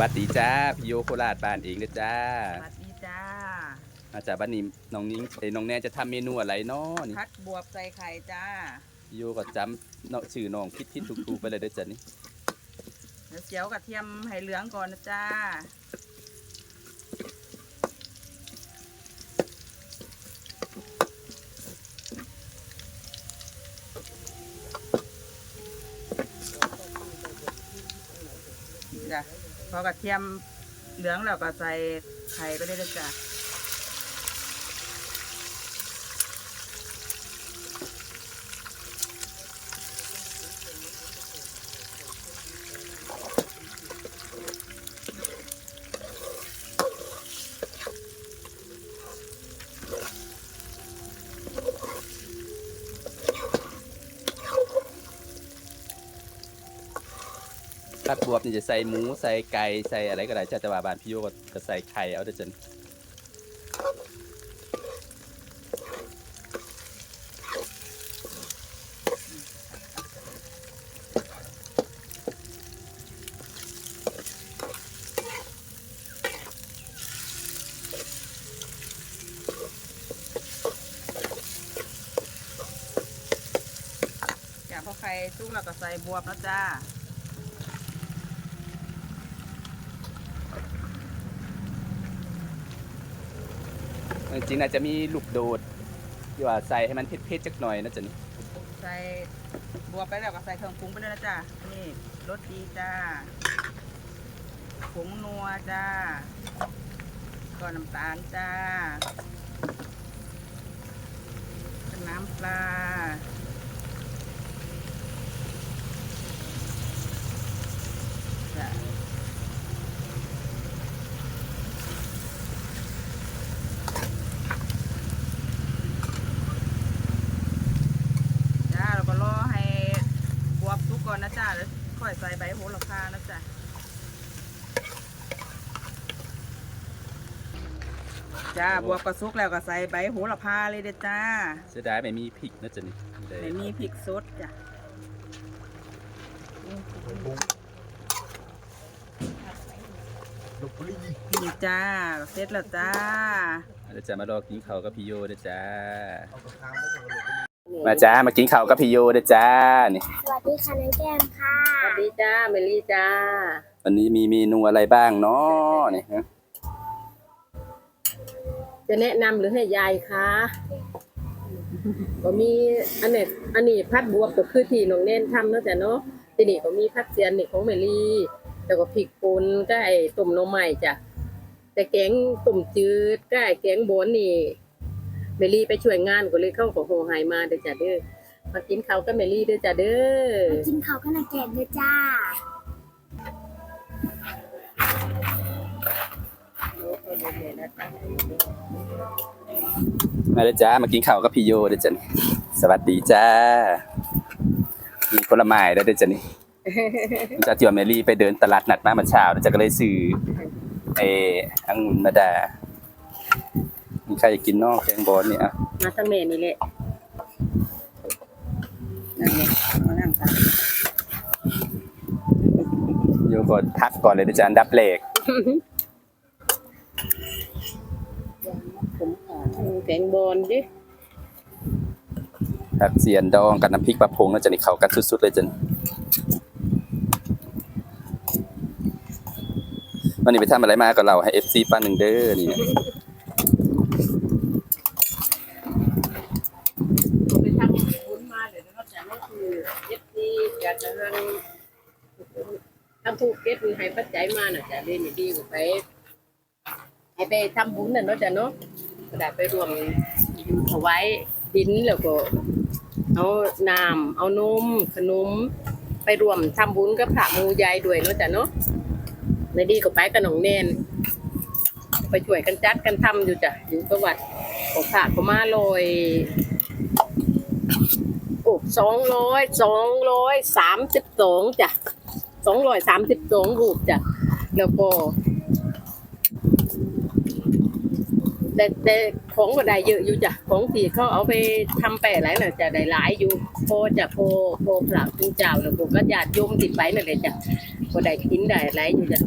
วัสดีจ้าพี่โยโคราชบ้านเองนะจ้า สวัสดีจ้ามาจากบ้านนี้น้องนิ้งเอ้ยน้องแนนจะทำเมนูอะไรเนาะนี่พัดบวบใส่ไข่จ้า พี่โยก็จำเนาะชื่อน้องคิดคิดถูกๆไปเลยเด้อจ้ะนี่เดี๋ยวเจียวกระเทียมให้เหลืองก่อนนะจ้า จ้ะ พอกระเทียมเหลืองแล้วก็ใส่ไข่ไปได้เลยจ้ะ ผัดบวบนี่จะใส่หมูใส่ไก่ใส่อะไรก็ได้จ้าแต่ว่าบ้านพี่โยก็จะใส่ไข่เอาเด้อจ้ะนี่จ้ะพอไข่สุกแล้วก็ใส่บวบนะจ้า จริงๆน่าจะมีลูกโดดที่ว่าใส่ให้มันเผ็ดๆจักหน่อยนะจ๊ะนี่ใส่บวบไปแล้วก็ใส่เครื่องปรุงไปด้วยนะจ๊ะนี่รสดีจ้าผงนัวจ้าก็น้ำตาลจ้าน้ำปลาจ้ะจ้าเราก็รอให้บวบสุกก่อนนะจ้าแล้วค่อยใส่ใบโหระพานะจ้า จ้าบวบก็สุกแล้วก็ใส่ใบโหระพาเลยเด้อจ้าเสียดายไม่มีพริกนะจ้ะนี่เลยไม่มีพริกสดจ้ะนี่จ้าเสร็จแล้วจ้าเดี๋ยวจะมารอกินข้าวกับพี่โยเด้อจ้า มาจ้ามากินข้าวกับพี่โยเด้อจ้านี่สวัสดีค่ะน้องแก้มค่ะ สวัสดีจ้าเมลี่จ้า วันนี้มีเมนูอะไรบ้างเนาะนี่ฮะ จะแนะนำหรือให้ยายคะก็มีอันเนี้อันนี้พัดบวบก็คือที่น้องเน้นทำเนาะแต่เนาะทีนี้ก็มีพัดเสียนนี่ของเมลี่แล้วก็พริกป่นก็ไอ้ต้มหน้ใหม่จ้ะแต่แกงต้มจืดก็ไอ้แกงบนนี่เมลี่ไปช่วยงานก็เลยเข้ากับโฮไฮมาเด้อจ้ะเด้อมากินข้าวกับเมลี่เด้อจ้ะเด้อ กินข้าวกันนะแก้มด้วยจ้า มาเด้อจ้ามากินข้าวกับพี่โยเด้อจ้ะนี่สวัสดีจ้า มีผลไม้ได้เด้อจ้ะนี่จ้าที่ว่าแมรี่ไปเดินตลาดนัดมาเมื่อเช้าเด้อจ้ะก็เลยซื้อเออองุ่นมาดามีใครอยากกินเนอกแกงบอลเนี่ยอะมาทางเมนี่แหละนั่นไงมานั่งกันโยก็ทักก่อนเลยเด้อจ้ะอันดับแรก แกงบอนดิผักเสียนดองกับน้ำพริกปลาพงน่าจะนี่เข้ากันสุดๆเลยจ้ะนี่วันนี้ไปทำอะไรมาก็เล่าให้ FC ป้าหนึ่งเด้อนี่ผมไปทำบุญมาเดี๋ยวเราจะนั่นคือเอฟซีอยากจะทำทำถูกเก็บให้ปัจจัยมาน่ะจะเล่นดีกว่าไปให้ไปทำบุญน่ะเนาะจ้ะเนาะก็ ได้ไปรวมเอาไว้ดินแล้วก็เอาน้ำเอานมขนม ไปรวมทำบุญกับพระมูยายด้วยเนาะจ้ะเนาะในดีก็ไปกับน้องเนนไปช่วยกันจัดกันทำอยู่จ้ะอยู่ประวัติของพระก็มาลอยโอ้สองร้อยสองร้อยสามสิบสองจ้ะสองร้อยสามสิบสองรูปจ้ะแล้วก็ แต่แต่ของก็ได้เยอะอยู่จ้ะของที่เขาเอาไปทำแปะอะไรน่ะจะได้หลายอยู่พอจะพอพอพระคุณเจ้าแล้วก็ญาติโยมติดไปนั่นแหละจ้ะก็ได้กินได้หลายอยู่จ้ะ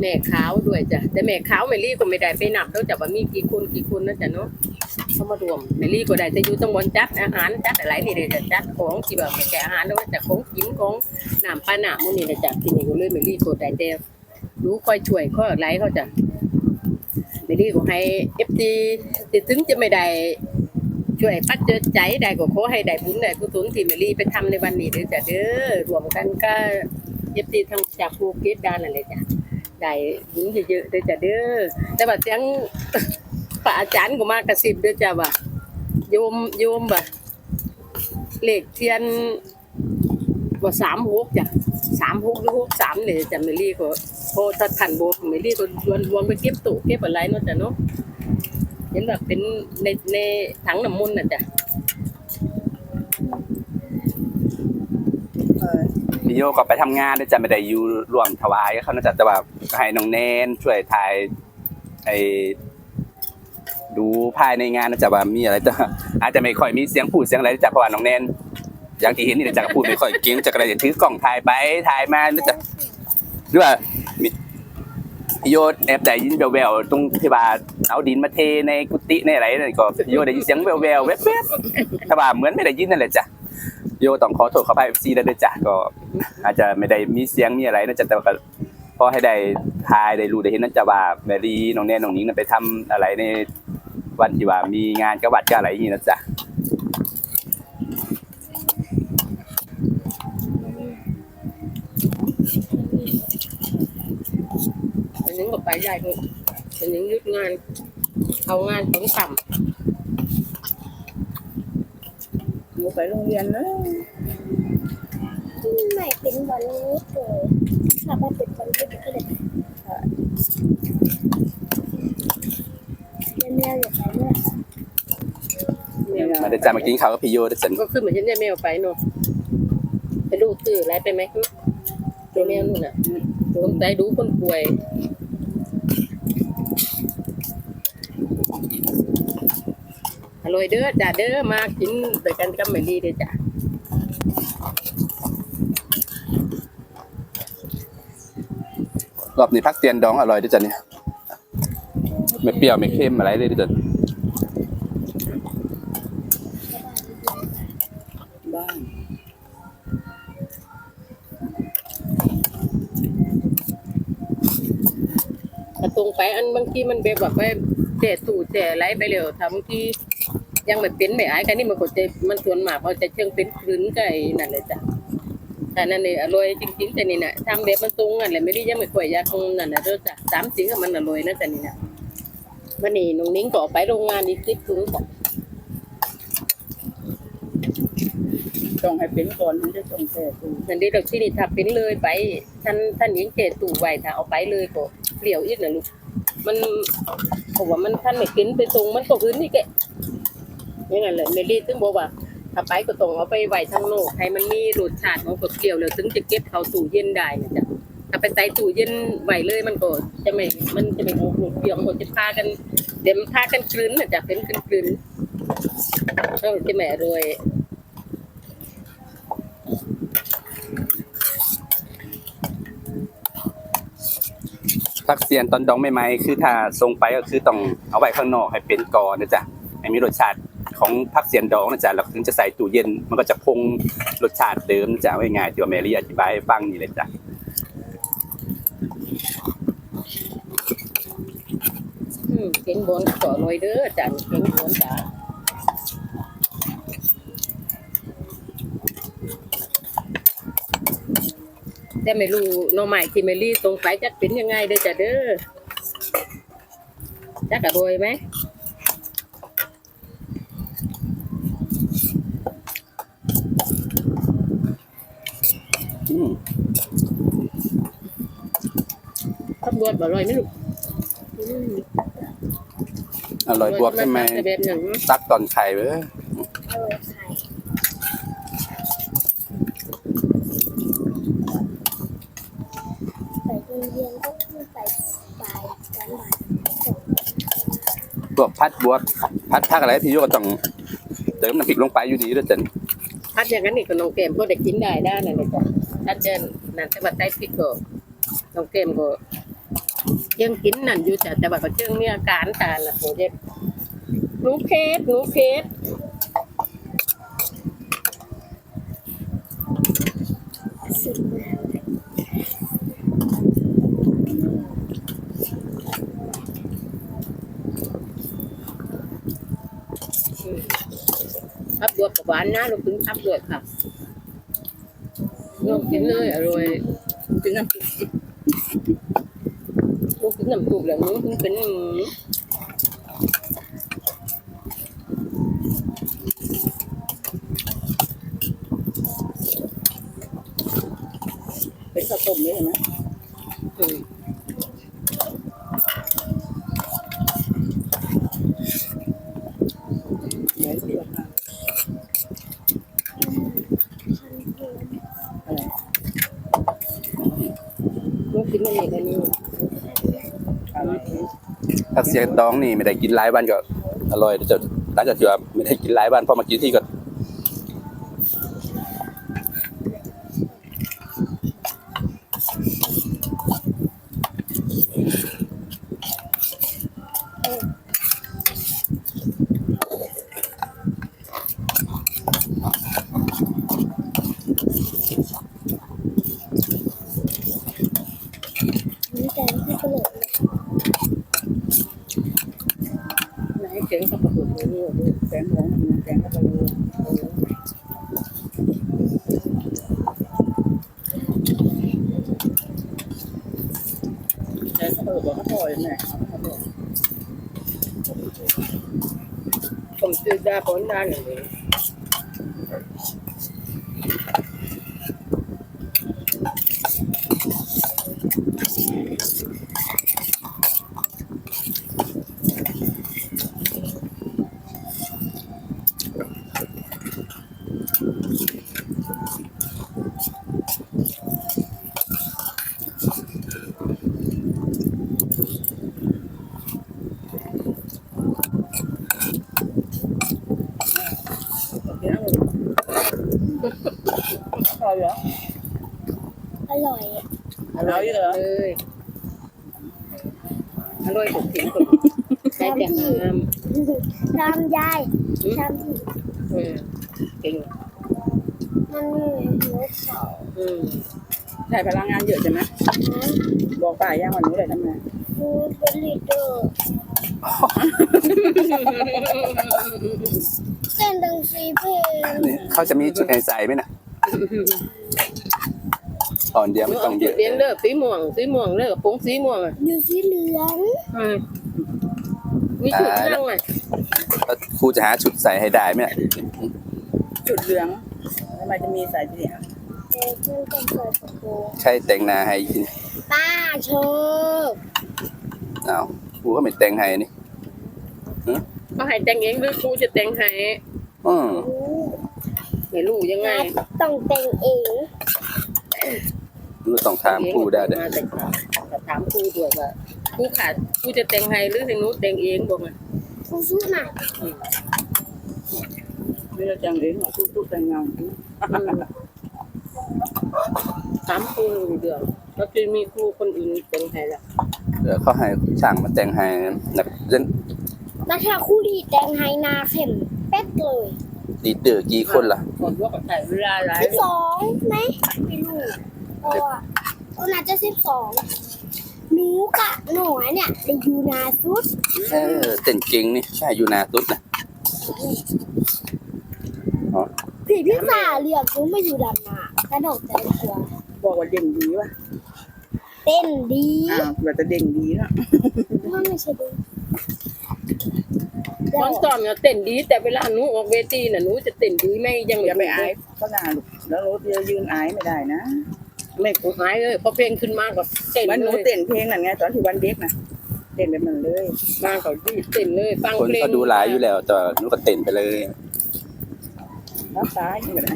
แม่ขาวด้วยจ้ะแต่แม่ขาวแมลี่ก็ไม่ได้ไปนับแล้วจ้ะว่ามีกี่คนกี่คนนะจ๊ะเนาะเขามารวมแมลี่ก็ได้จะอยู่ตรงบนจัดอาหารจัดอะไรนี่เลยจ้ะจัดของที่แบบแกะอาหารแล้วว่าจะของกินของน้ำปลาหนามูนี่นะจ๊ะที่นี่ก็เลยแมลี่ก็ได้แต่รู้คอยช่วยคอยอะไรเขาจ้ะ แมลี่ก็ให้เอฟซีติดถึงจะไม่ได้ช่วยปัดเจอใจได้ก็ขอให้ได้บุญได้กุศลที่แมลี่ไปทำในวันนี้เด้อจ้ะเด้อรวมกันก็เอฟซีทั้งจากภูเก็ตด้านนั่นเลยจ้ะได้ยินเยอะๆเด้อจ้ะเด้อแต่ว่าเสียงพระอาจารย์ก็มากระซิบเด้อจ้ะว่าโยมโยมบ่ะเลขเทียนว่าสามหกจ้ะสามหกหรือหกสามเนี่ยจ้ะเมลี่ก็ พอถ้าทันโบกเมลี่ก็รวรวนไปเก็บตู้เก็บอะไรเนาะจ้ะเนาะเห็นแบบเป็นในในถังน้ำมนน่ะจ้ะพี่โยก็ไปทำงานด้วยจ้ะไม่ได้อยู่ร่วมถวายกับเขานะจ๊ะแต่ว่าให้น้องแนนช่วยถ่ายไอ้ดูภายในงานนะจ๊ะว่ามีอะไรจ้ะอาจจะไม่ค่อยมีเสียงพูดเสียงอะไรนะจ๊ะเพราะว่าน้องแนนอย่างที่เห็นนี่นะจ๊ะก็พูดไม่ค่อยเก่งจะกระไรถือกล่องถ่ายไปถ่ายมานะจ๊ะหรือว่า โยแอบได้ยินแววๆตรงที่ว่าเอาดินมาเทในกุฏิในอะไรนั่นก็โยได้ยินเสียงแววๆแวบๆแต่ว่าเหมือนไม่ได้ยินนั่นแหละจ้ะโยต้องขอโทษขออภัยซีได้ด้วยจ้ะก็ อาจจะไม่ได้มีเสียงมีอะไรนะจ๊ะแต่ก็พอให้ได้ทายได้รู้ได้เห็นนั่นจะว่าแมรี่น้องแนนน้องนิ้งนั้นไปทำอะไรในวันที่ว่ามีงานกบวัดก็อะไรอย่างนี้นะจ๊ะ นนึงก็ไปใหญ่ก็อันนึงหยุดงาน เอางานต้องต่หนูไปโรงเรียนเลยไม่เป็นวันนี้เกิดถ้าไม่เป็นวันที่ก็เลยแม่อย่าไปเมื่อำแมวมาได้จ้ะมากินข้าวกับพี่โยด้วยจ้ะก็ขึ้นเหมือนฉันได้แมวไปเนาะไปดูตื่ออะไรไปไหมตัวแมวนู่นน่ะต้องใจดูคนป่วย อร่อยเด้อจ้าเด้อมากินด้วยกันกับแมลี่เด้อจ้ะรอบนี้พักเตียนดองอร่อยด้วยจ้ะเนี่ยไม่เปรี้ยวไม่เค็มอะไรเลยด้วยจ้ะบ้านกระตรงไปอันบางทีมันแบบว่าไปเจ๊ตู่เจ๊อะไรไปเร็วทำบางที ยังไม่เป็นไม่อายกันนี่มันก็จะมันส่วนมากเขาจะเชิงเป็นคลื่นไก่นั่นเลยจ้ะแต่นั่นนี่อร่อยจริงๆแต่นี่นะทำแบบมันตรงกันเลยไม่ได้ยังไม่ค่อยอยากคงนั่นนะเด้อจ้ะสามสิ่งอะมันอร่อยนะแต่นี่นะวันนี้น้องนิ้งก็ออกไปโรงงานอีกสิบถุงจ้ะต้องให้เป็นก่อนถึงจะส่งแต่ตูนั่นดีเราที่นี่ถ้าเป็นเลยไปท่านท่านยิงเจตู่ไว้ถ้าเอาไปเลยก็เปลี่ยวอีกนะลูกมันผมว่ามันท่านไม่เป็นไปตรงมันก็พื้นนี่แก อยังไงเลยเมลี่ถึงบอกว่าถ้าไปก็ต้องเอาไปไว้ทางโลกให้มันมีรสชาติของกดเกลียวแล้วถึงจะเก็บเข้าตู้เย็นได้นะจ๊ะถ้าไปใส่ตู้เย็นไว้เลยมันก็จะไม่มันจะไม่ออกรสเปรี้ยวมันจะพากันเดี๋ยวมันพากันกลืนนะจ๊ะเป็นกลืนกลืนๆแล้วจะไม่ร่อยพักเตียนตอนดองไม่ไหมคือถ้าทรงไปก็คือต้องเอาไว้ข้างนอกให้เป็นกอนนะจ๊ะให้มีรสชาติ ของพักเสียนดองนะจ๊ะแล้วถึงจะใส่ตู้เย็น มันก็จะคงรสชาติเดิมนะจ๊ะง่ายที่ว่าแมรี่อธิบายให้ฟังนี่เลยจ้ะอืมเก่งบนก็อร่อยเด้อจ้ะเก่งบนจ้ะแต่ไม่รู้น้องใหม่ที่เมลี่ตรงไปจักเป็นยังไงเด้อจ้ะเด้อจักอร่อยไหม บรวจบ่อร่อยไหมลูกอร่อยบวกใช่ไหมแต่แบบหนึ่งตักตอนไข่เว้ยเออไข่ไปโรงเรียนก็คือไปบ่ายกันบ่ายส่งบวกพัดบวกพัดพักอะไรพี่โยก็ต้องเติมน้ำพริกลงไปอยู่ดีด้วยจ้ะพัดอย่างนั้นนี่ก็น้องแก้มก็ได้กินได้ได้นั่นเลยจ้ะถ้าเจนนั่นแต่ว่าใส่พริกก็น้องเกมก็ ยังกินนั่นอยู่จ้ะแต่ว่าก็เจิงมีอาการทาละโหเด็บหนูเพชรหนูเพชรพับบวกับหวานนะลูกถึงพับบวบค่ะลองกินเลยอร่อยกินน้ำ กกินน้ำซุปแล้วหนูถึงเป็นเป็นข้าวต้มนี่เห็นไหม อืม เดี๋ยวเดี๋ยวค่ะอะไร ลูกกินมันเองอันนี้ อะไรถ้าเสียงดองนี่ไม่ได้กินหลายวันก็อร่อยเดี๋ยวจะหลังจากที่ว่าไม่ได้กินหลายวันพอมากินที่ก็ นี่แต่ที่เปลือก ไหนเจ๋งกับประกุดนี่ลูก แกงหมูแกงข้าวต้มแกงข้าวต้มบ อกข้าวต้มแม่เอาข้าวต้มผมซื้ อได้ผลได้เลยพอแล้วอร่อยอร่อยเลยอร่อยถูกทิ้งคนได้แต่งามตามยายตามที่เออเก่งมันมีหัวเขาอืมใช้พลังงานเยอะใช่ไหมนะบอกป้าย่างวันนู้นเลยทำไมฟูดเป็นลีดเดอร์ เต้นดังซีเพลงนี่เขาจะมีจุดให้ใส่ไหมนะตอนเดียวหนูไม่เอาต้องเยจุดอะเลี้ยงเด้อสีม่วง สีม่วงเด้อผงสีม่วงอะอยู่สีเหลืองอืมมีจุดนั่งอะแล้วครูจะหาชุดใส่ให้ได้ไหมน่ะจุดเหลืองทำไมจะมีสายสีเหลืองแต่เพื่อนต้องเปิดประตูใช่แต่งหน้าให้กินป้าชอบเอาครูก็ไม่แต่งให้นี่ก็ให้แต่งเองหรือครูจะแต่งให้ อืมไม่รู้ยังไงนัดต้องแต่งเองรู้ต้องถามครูได้เด้อมาแต่แต่ถามครูด้วยว่าครูขาดครูจะแต่งให้หรือให้หนูแต่งเองบอกอะฟูซุน่ะไม่ได้จังเองหรอกทุกๆแต่งงานอืมถามครูเดือดแล้วจะมีครูคนอื่นแต่งให้ละเดี๋ยวเขาให้ช่างมาแต่งให้นักเล่นนักข่าวคู่ดีแต่งไฮนาเข็มเป๊ะเลยดีเดอร์กี่คนล่ะก่อนว่ากับใส่เวลาหลายสิบสองไหมไม่รู้เพราะว่าก็น่าจะสิบสองหนูกะหน่อยเนี่ยได้อยู่นาสุดเออเต้นเก่งนี่ใช่อยู่นาตุ๊ดนะอ๋อผีพี่สาเรียกหนูไม่อยู่ดำนากระโดดแต่ละตัวบอกว่าเด่งดีว่ะเต้นดีอ้าวแบบจะเด่งดีเนาะมันไม่ใช่ดี ตอนซ้อมเนี่ยเต้นดี แต่เวลาหนูออกเวทีน่ะหนูจะเต้นดีไหมยังอย่าไปไม่อายเขาหน้าลูกแล้วรถจะยืนอายไม่ได้นะ ไม่กูหายเลยพอเพลงขึ้นมาก็เต้นมันหเลนูยเต้นเพลงนั่นไงตอนที่วันเด็กน่ะเต้นแบบนั้นเลยมาเขาดีเต้นเลยฟังคนเพลงเขาดูหลายอยู่แล้วแต่ว่าหนูก็เต้นไปเลยน้ำตาอย่างเงี้ย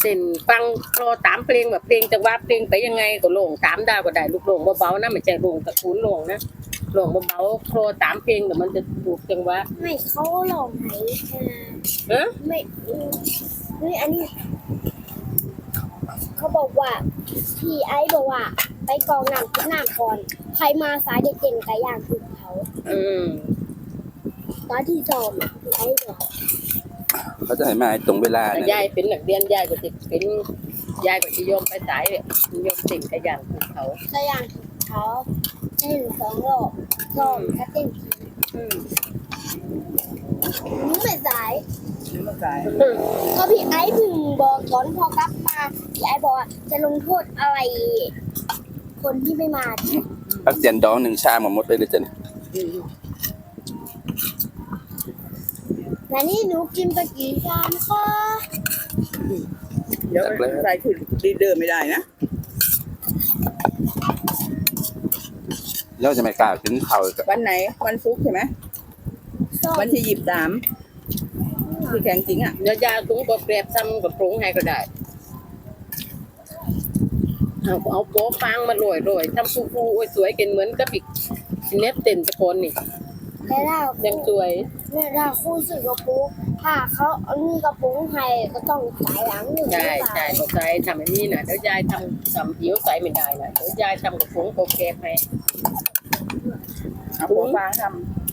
เต้นฟังรอตามเพลงแบบเพลงจังหวะเพลงไปยังไงก็ลงตามได้ก็ได้ลูกลงเบาๆนะไม่ใช่ลงตะกูลลงนะ ลงเบาๆโครตามเพลงเดี๋ยวมันจะถูกจังหวะไม่เขาหลอกไหนค่ะเอ๊ะไม่อืมเฮ้ยอันนี้ เขาบอกว่าพี่ไอ้บอกว่า ไปกองน้ำกินน้ำก่อน ใครมาสายเด็กๆไก่ย่างถูกเขาอืมตอนที่สอบอะพี่ไอ้บอกเขาจะให้มาตรงเวลาถ้านะยายเป็นนักเรียนยายก็จะเป็นยายก็จะยอมไปสายเนี่ยยอมสิ่งกระอย่างของเขา ไก่ย่างถูกเขา เต้นสองรอบสอบก็เต้นทีอืมหนูไม่สายนี่มาสายก็พี่ไอ้เพึ่งบอกตอนพอกลับมาพี่ไอ้บอกว่าจะลงโทษอะไร คนที่ไม่มาปักเจียนดองหนึ่งชามหมดเลยเด้อจ้ะนี่อืมและนี่หนูกินไปกี่ชามคะ เดี๋ยวใส่คือดีเดิมไม่ได้นะ แล้วจะไม่กล้ากินข้าวกับวันไหน วันศุกร์ใช่ไหมสอบวันที่ยี่สิบสามที่แข่งจริงอะเดี๋ยวยายถุงก็เปรียบซ้ำกับปรุงให้ก็ได้เอาเอาโป๊ฟางมาโรยโรยทำฟูฟูๆโอ้ยสวยเกินเหมือนกับอีกเน็บเต็นตะโคนนี่และถ้ายังสวยและถ้าคู่สื่อกระปุกถ้าเขาเอานี่กระปุกให้ก็ต้องจ่ายหลังหนึ่งใช่ใช่ก็ใจทำอันนี้นะเดี๋ยวยายทำทำผิวใสไม่ได้นะเดี๋ยวยายทำกับผงโกเก็บให้ เอาหัวฟางท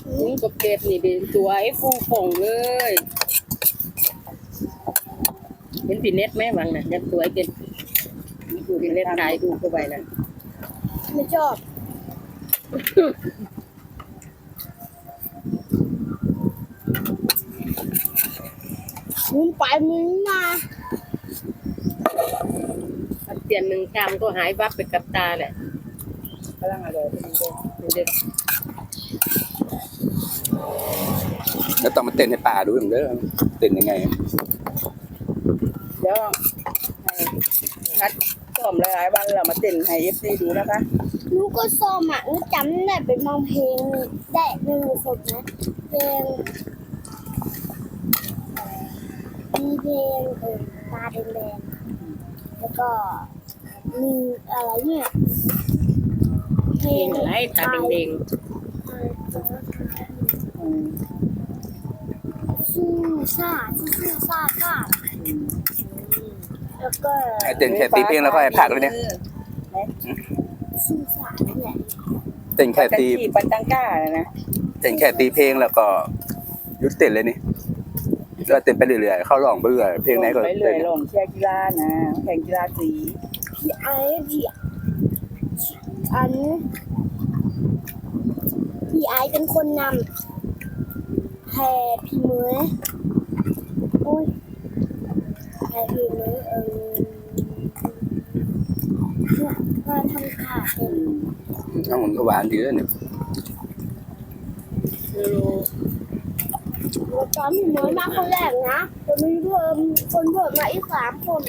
ผงโกเก็บนี่ดีสวยฟูฟ่องเลย เห็นพี่เน็ตไหมวังน่ะยังสวยเกินดูพี่เน็ตถ่ายดูเข้าไปนะไม่ชอบมึงไปมึงมาเปลี่ยนหนึ่งชามก็หายวับไปกับตาแหละำกำลังอร่อยพอดีเลยดูดิ แล้วต้องมาเต้นให้ป่าดูอย่างเด้อเต้นยังไงเดี๋ยวให้คัดซ้อมหลายๆวันเรามาเต้นให้เอฟซีดูนะคะหนูก็ซ้อมอะหนูจำได้เป็นบางเพลงได้หนึ่งคนนะเพลงมีเพลงเออตาแดงๆแล้วก็มีอะไรเนี่ยเพเพลลงงอะไรตาเด้งอื มชื่อซ่าชื่อซ่าซ่าแล้วก็เต้นแค่ตีเพลงแล้วก็ให้พักเลยเนี่ยชื่อซ่าเนี่ยเต้นแค่แต่ตีที่ปันตังก้านะนะเต้นแค่ตีเพลงแล้วก็ยุดเต้นเลยนี่ก็เต้นไปเรื่อยๆเข้าร้องไปเรื่อยเพลงไหนก็ไปเลเต้นยลงเชียร์กีฬานะแข่งกีฬาสีพี่ไอ้พี่อันพี่ไอ้เป็นคนนำ แพรพี่มย์โอ้ยแพรพี่มย์เออเนี่ยก็ทำขาดเป็นน้องมันก็หวานดีแล้วเนี่ยเราตอนพี่มย์มาคนแรกนะจะมีเพิ่มคนเพิ่มมาอีกสามคน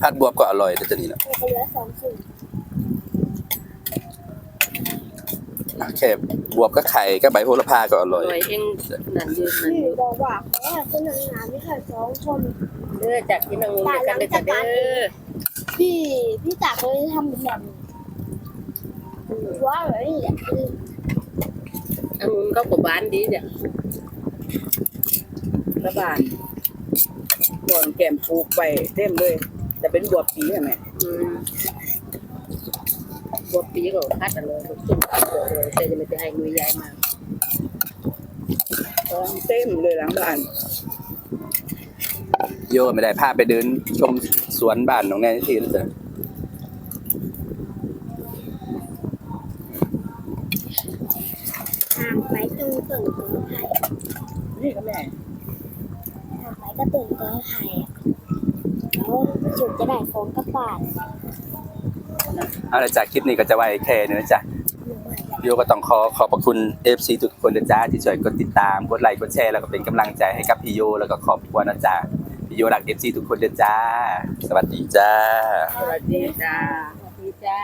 ผัดบวบก็อร่อยแต่จะนี่นะเหลือสองคน แค่บวบก็ไข่ก็ใบโหระพาก็อร่อยหน่อยเองนั่นยืนนั่นพี่ยืนบอกว่าขอให้คนนึ่งงานไม่ค่ะสองคนเด้อจากที่นั่งงงกันเลยจ้ะเด้อพี่ พี่ตาเคยทำแบบนี้ว่าแบบนี้แหละคืออังุนเขาก็บานดีจ้ะระบาดก่อนแก้มปูไปเต็มเลย แต่เป็นบวบปีใช่ไหม บัวปีก็คัดอะไรลูกตุ้มคัดเลยแต่จะไม่ได้ให้มือยายมากองเต็มเลยหลังบ้านโยไม่ได้พาไปเดินชมสวนบ้านน้องแน่ที่เลยจ้ะทางไปตรงตึงกอไผ่นี่ก็แม่ทางไปก็ตึงกอไผ่อะแล้วจุดจะได้ของกระป๋าน เอาละจากคลิปนี้ก็จะไว้แค่นี้นะจ๊ะพี่โยก็ต้องขอขอบพระคุณ FC ทุกคนนะจ๊ะที่ช่วยกดติดตามกดไลค์กดแชร์แล้วก็เป็นกำลังใจให้กับพี่โยแล้วก็ขอบคุณนะจ๊ะพี่โยรักเอฟซีทุกคนนะจ๊ะสวัสดีจ้าสวัสดีจ้าสวัสดีจ้า